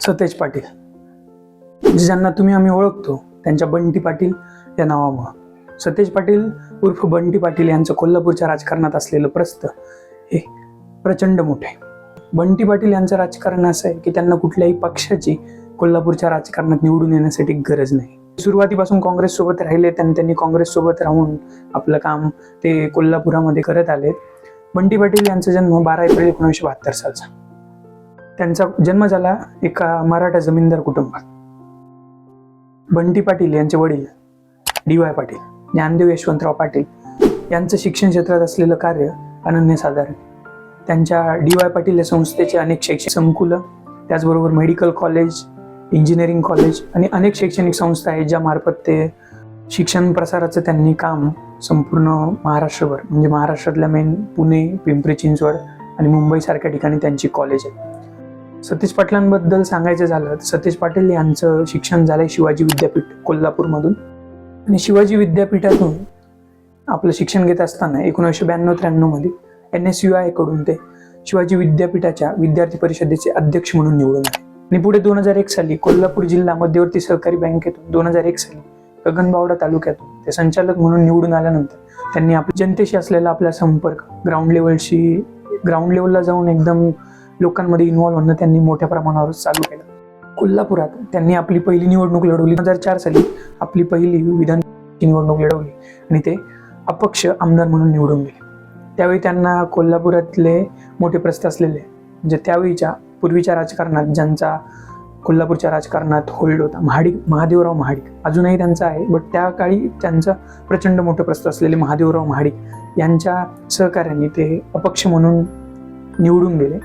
सतेज पाटील ज्यांना तुम्ही आम्ही ओळखतो त्यांच्या बंटी पाटील या नावामुळं. सतेज पाटील उर्फ बंटी पाटील यांचं कोल्हापूरच्या राजकारणात असलेलं प्रस्थ हे प्रचंड मोठे. बंटी पाटील यांचं राजकारण असं आहे की त्यांना कुठल्याही पक्षाची कोल्हापूरच्या राजकारणात निवडून येण्यासाठी गरज नाही. सुरुवातीपासून काँग्रेस सोबत राहिले त्यांनी त्यांनी काँग्रेस सोबत राहून आपलं काम ते कोल्हापुरामध्ये करत आले. बंटी पाटील यांचा जन्म बारा एप्रिल एकोणीसशे बहात्तर सालचा. त्यांचा जन्म झाला एका मराठा जमीनदार कुटुंबात. बंटी पाटील यांचे वडील डी वाय पाटील ज्ञानदेव यशवंतराव पाटील यांचं शिक्षण क्षेत्रात असलेलं कार्य अनन्यसाधारण. त्यांच्या डी वाय पाटील या संस्थेचे अनेक शैक्षणिक संकुलं त्याचबरोबर मेडिकल कॉलेज इंजिनिअरिंग कॉलेज आणि अनेक शैक्षणिक संस्था आहेत ज्या मार्फत ते शिक्षण प्रसाराचं त्यांनी काम संपूर्ण महाराष्ट्रभर म्हणजे महाराष्ट्रातल्या मेन पुणे पिंपरी चिंचवड आणि मुंबईसारख्या ठिकाणी त्यांची कॉलेज आहे सतीश पाटलांबद्दल सांगायचं झालं तर सतीश पाटील यांचं शिक्षण झालंय शिवाजी विद्यापीठ कोल्हापूरमधून. आणि शिवाजी विद्यापीठातून आपलं शिक्षण घेत असताना एकोणीसशे ब्याण्णव त्र्याण्णवमध्ये एन एस यू आयकडून ते शिवाजी विद्यापीठाच्या विद्यार्थी परिषदेचे अध्यक्ष म्हणून निवडून आले. आणि पुढे दोन हजार एक साली कोल्हापूर जिल्हा मध्यवर्ती सहकारी बँकेतून दोन हजार एक साली गगनबावडा तालुक्यातून ते संचालक म्हणून निवडून आल्यानंतर त्यांनी आपल्या जनतेशी असलेला आपला संपर्क ग्राउंड लेवलशी ग्राउंड लेवलला जाऊन एकदम लोकांमध्ये इन्व्हॉल्व्ह होणं त्यांनी मोठ्या प्रमाणावर चालू केलं. कोल्हापुरात त्यांनी आपली पहिली निवडणूक लढवली. दोन हजार चार साली आपली पहिली विधान निवडणूक लढवली आणि ते अपक्ष आमदार म्हणून निवडून गेले. त्यावेळी त्यांना कोल्हापुरातले मोठे प्रस्थ असलेले म्हणजे त्यावेळीच्या पूर्वीच्या राजकारणात ज्यांचा कोल्हापूरच्या राजकारणात होल्ड होता महाडिक महादेवराव महाडिक. अजूनही त्यांचा आहे बट त्या काळी त्यांचं प्रचंड मोठं प्रस्थ असलेले महादेवराव महाडिक यांच्या सहकार्याने ते अपक्ष म्हणून निवडून गेले.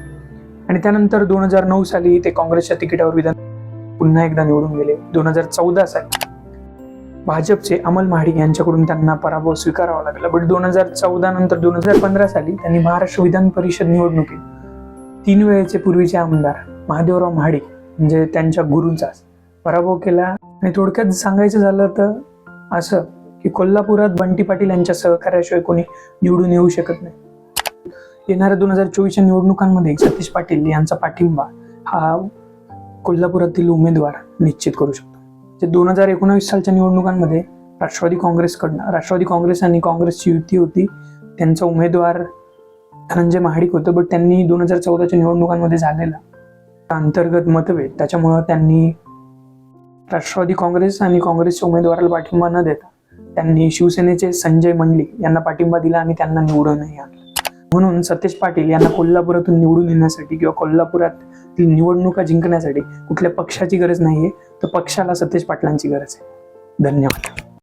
आणि त्यानंतर दोन हजार नऊ साली ते काँग्रेसच्या तिकिटावर विधान पुन्हा एकदा निवडून गेले. दोन हजार चौदा साली भाजपचे अमल महाडिक यांच्याकडून त्यांना पराभव स्वीकारावा लागला. बट दोन हजार चौदा नंतर दोन हजार पंधरा साली त्यांनी महाराष्ट्र विधान परिषद निवडणुकीत तीन वेळेचे पूर्वीचे आमदार महादेवराव महाडिक म्हणजे त्यांच्या गुरूंचाच पराभव केला. आणि थोडक्यात सांगायचं झालं तर असं की कोल्हापुरात बंटी पाटील यांच्या सहकार्याशिवाय कोणी निवडून येऊ शकत नाही. येणाऱ्या दोन हजार चोवीसच्या निवडणुकांमध्ये सतीश पाटील यांचा पाठिंबा हा कोल्हापुरातील उमेदवार निश्चित करू शकतो. जे दोन हजार एकोणावीस सालच्या निवडणुकांमध्ये राष्ट्रवादी काँग्रेसकडनं राष्ट्रवादी काँग्रेस आणि काँग्रेसची युती होती त्यांचा उमेदवार धनंजय महाडिक होतं बट त्यांनी दोन हजार चौदाच्या निवडणुकांमध्ये झालेला अंतर्गत मतभेद त्याच्यामुळं त्यांनी राष्ट्रवादी काँग्रेस आणि काँग्रेसच्या उमेदवाराला पाठिंबा न देता त्यांनी शिवसेनेचे संजय मंडलिक यांना पाठिंबा दिला आणि त्यांना निवडूनही आणलं. म्हणून सतेज पाटील यांना कोल्हापुरातून निवडून येण्यासाठी किंवा कोल्हापुरातील निवडणुका जिंकण्यासाठी कुठल्या पक्षाची गरज नाहीये तर पक्षाला सतेज पाटलांची गरज आहे. धन्यवाद.